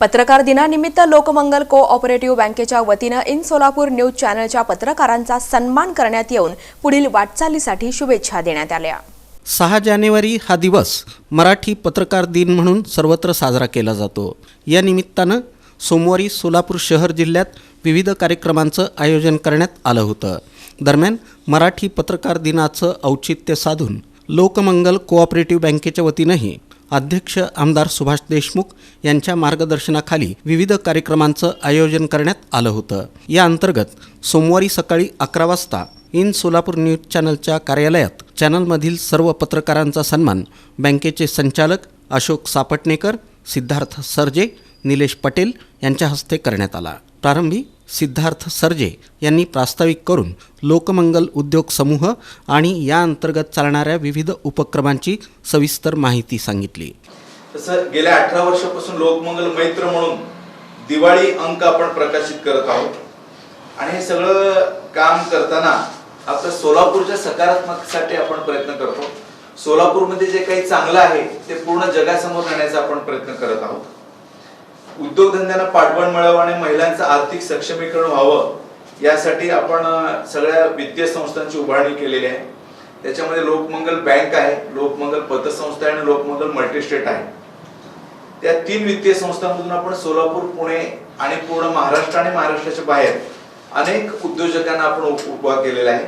पत्रकार दिनानिमित्त लोकमंगल को ऑपरेटिव्ह बँकेच्या वतीनं इन सोलापूर न्यूज चॅनलच्या पत्रकारांचा सन्मान करण्यात येऊन पुढील वाटचालीसाठी शुभेच्छा देण्यात आल्या. सहा जानेवारी हा दिवस मराठी पत्रकार दिन म्हणून सर्वत्र साजरा केला जातो. या निमित्तानं सोमवारी सोलापूर शहर जिल्ह्यात विविध कार्यक्रमांचं आयोजन करण्यात आलं होतं. दरम्यान मराठी पत्रकार दिनाचं औचित्य साधून लोकमंगल कोऑपरेटिव्ह बँकेच्या वतीनंही अध्यक्ष आमदार सुभाष देशमुख यांच्या मार्गदर्शनाखाली विविध कार्यक्रमांचं आयोजन करण्यात आलं होतं. या अंतर्गत सोमवारी सकाळी अकरा वाजता इन सोलापूर न्यूज चॅनलच्या कार्यालयात चॅनलमधील सर्व पत्रकारांचा सन्मान बँकेचे संचालक अशोक सापटणेकर सिद्धार्थ सरजे निलेश पटेल यांच्या हस्ते करण्यात आला. प्रारंभी सिद्धार्थ सरजे यांनी प्रास्ताविक करून लोकमंगल उद्योग समूह आणि या अंतर्गत चालणाऱ्या विविध उपक्रमांची सविस्तर माहिती सांगितली. तसं गेल्या अठरा वर्षापासून लोकमंगल मैत्र म्हणून दिवाळी अंक आपण प्रकाशित करत आहोत. आणि हे सगळं काम करताना आपलं सोलापूरच्या सकारात्मकसाठी आपण प्रयत्न करतो. सोलापूरमध्ये जे काही चांगलं आहे ते पूर्ण जगासमोर नेण्याचा आपण प्रयत्न करत आहोत. उद्योगधंद्यांना पाठबळ मिळावं आणि महिलांचं आर्थिक सक्षमीकरण व्हावं यासाठी आपण सगळ्या वित्तीय संस्थांची उभारणी केलेली आहे. त्याच्यामध्ये लोकमंगल बँक आहे लोकमंगल पतसंस्था आहे आणि लोकमंगल मल्टीस्टेट आहे. त्या तीन वित्तीय संस्थांमधून आपण सोलापूर पुणे आणि पूर्ण महाराष्ट्र आणि महाराष्ट्राच्या बाहेर अनेक उद्योजकांना आपण उभा केलेला आहे.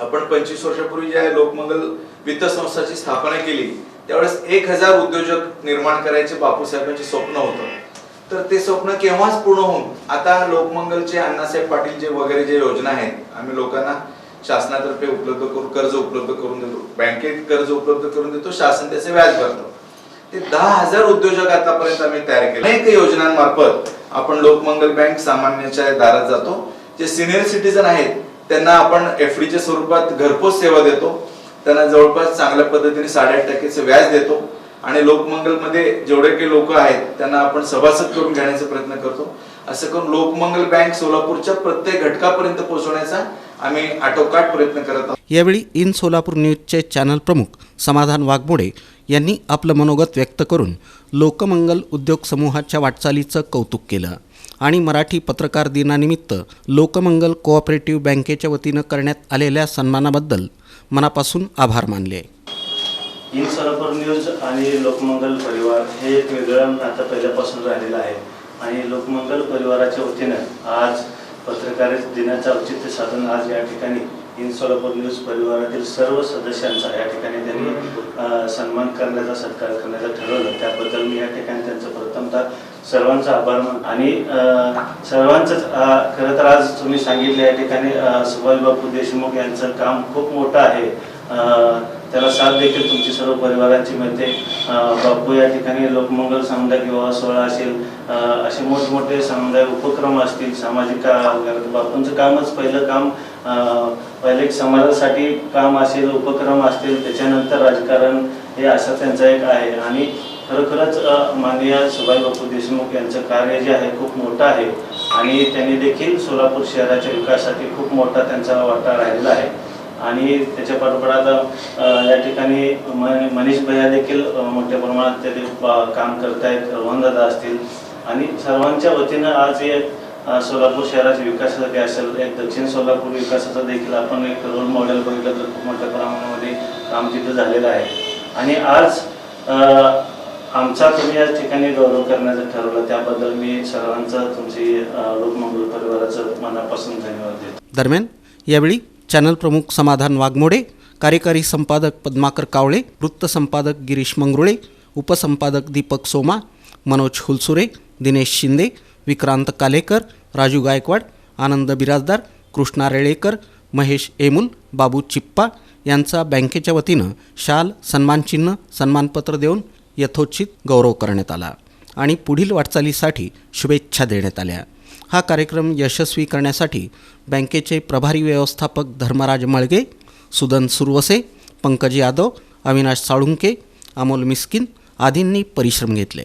आपण पंचवीस वर्षापूर्वी ज्या लोकमंगल वित्त संस्थाची स्थापना केली त्यावेळेस एक हजार उद्योजक निर्माण करायचे बापूसाहेबांचे स्वप्न होतं. तर ते स्वप्न केव्हाच पूर्ण होऊन आता लोकमंगलचे अण्णासाहेब पाटील जे वगैरे जे योजना आहेत आम्ही लोकांना शासनातर्फे उपलब्ध करून कर्ज उपलब्ध करून देतो. बँकेत कर्ज उपलब्ध करून देतो शासन त्याचे व्याज भरतो. ते दहा हजार उद्योजक आतापर्यंत आम्ही तयार केले. अनेक योजनांमार्फत आपण लोकमंगल बँक सामान्याच्या दारात जातो. जे सिनियर सिटीजन आहेत त्यांना आपण एफ च्या स्वरूपात घरपोच सेवा देतो. त्यांना जवळपास चांगल्या पद्धतीने साडेआठ टक्केचं व्याज देतो. आणि लोकमंगलमध्ये जेवढे काही लोक आहेत त्यांना आपण सभासद करून घेण्याचा प्रयत्न करतो. असं करून लोकमंगल बँक सोलापूरच्या प्रत्येक घटकापर्यंत पोहोचवण्याचा आम्ही आटोकाट प्रयत्न करत आहोत. यावेळी इन सोलापूर न्यूजचे चॅनल प्रमुख समाधान वाघमोडे यांनी आपलं मनोगत व्यक्त करून लोकमंगल उद्योग समूहाच्या वाटचालीचं कौतुक केलं आणि मराठी पत्रकार दिनानिमित्त लोकमंगल कोऑपरेटिव्ह बँकेच्या वतीनं करण्यात आलेल्या सन्मानाबद्दल मनापासून आभार मानले. इन सोलापूर न्यूज आणि लोकमंगल परिवार हे एक वेगळं नातं पहिल्यापासून राहिलेलं आहे. आणि लोकमंगल परिवाराच्या वतीनं आज पत्रकार दिनाचं औचित्य साधून आज या ठिकाणी इन सोलापूर न्यूज परिवारातील सर्व सदस्यांचा या ठिकाणी त्यांनी सन्मान करण्याचा सत्कार करण्याचं ठरवलं. त्याबद्दल मी या ठिकाणी त्यांचं प्रथमतः सर्वांचा आभार मान आणि अ, सर्वांचंच खरं तर आज तुम्ही सांगितलं या ठिकाणी सुभाष बापू देशमुख यांचं काम खूप मोठं आहे. त्याला साथ देखील तुमची सर्व परिवाराची मिळते. बापू या ठिकाणी लोकमंगल सामुदायिक विवाह सोहळा असेल असे मोठमोठे सामुदायिक उपक्रम असतील सामाजिक का- बापूंचं कामच पहिलं काम पहिले समाजासाठी काम असेल उपक्रम असतील त्याच्यानंतर राजकारण हे असं त्यांचं एक आहे. आणि खरोखरच माननीय सुभाष बापू देशमुख यांचं कार्य जे आहे खूप मोठं आहे. आणि त्यांनी देखील सोलापूर शहराच्या विकासासाठी खूप मोठा त्यांचा वाटा राहिलेला आहे. आणि त्याच्या पाठोपाठ आता या ठिकाणी मनीष भैया देखील मोठ्या प्रमाणात ते काम करतायत. रोहनदादा असतील. आणि सर्वांच्या वतीनं आज एक सोलापूर शहराच्या विकासासाठी असेल एक दक्षिण सोलापूर विकासाचा देखील आपण एक रोल मॉडेल बघितलं तर खूप मोठ्या प्रमाणामध्ये काम तिथं झालेलं आहे. आणि आज आमचा तुम्ही या ठिकाणी गौरव करण्याचं ठरवलं त्याबद्दल मी सर्वांचं तुमची लोकमंगल परिवाराचं मनापासून धन्यवाद देतो. दरम्यान यावेळी चॅनल प्रमुख समाधान वाघमोडे कार्यकारी संपादक पद्माकर कावळे वृत्तसंपादक गिरीश मंगरुळे उपसंपादक दीपक सोमा मनोज हुलसुरे दिनेश शिंदे विक्रांत कालेकर राजू गायकवाड आनंद बिराजदार कृष्णा रेळेकर महेश एमुल बाबू चिप्पा यांचा बँकेच्या वतीनं शाल सन्मानचिन्ह सन्मानपत्र देऊन यथोचित गौरव करण्यात आला. आणि पुढील वाटचालीसाठी शुभेच्छा देण्यात आल्या. हा कार्यक्रम यशस्वी करण्यासाठी बँकेचे प्रभारी व्यवस्थापक धर्मराज मळगे सुदन सुरवसे पंकज यादव अविनाश साळुंके अमोल मिस्किन आदींनी परिश्रम घेतले.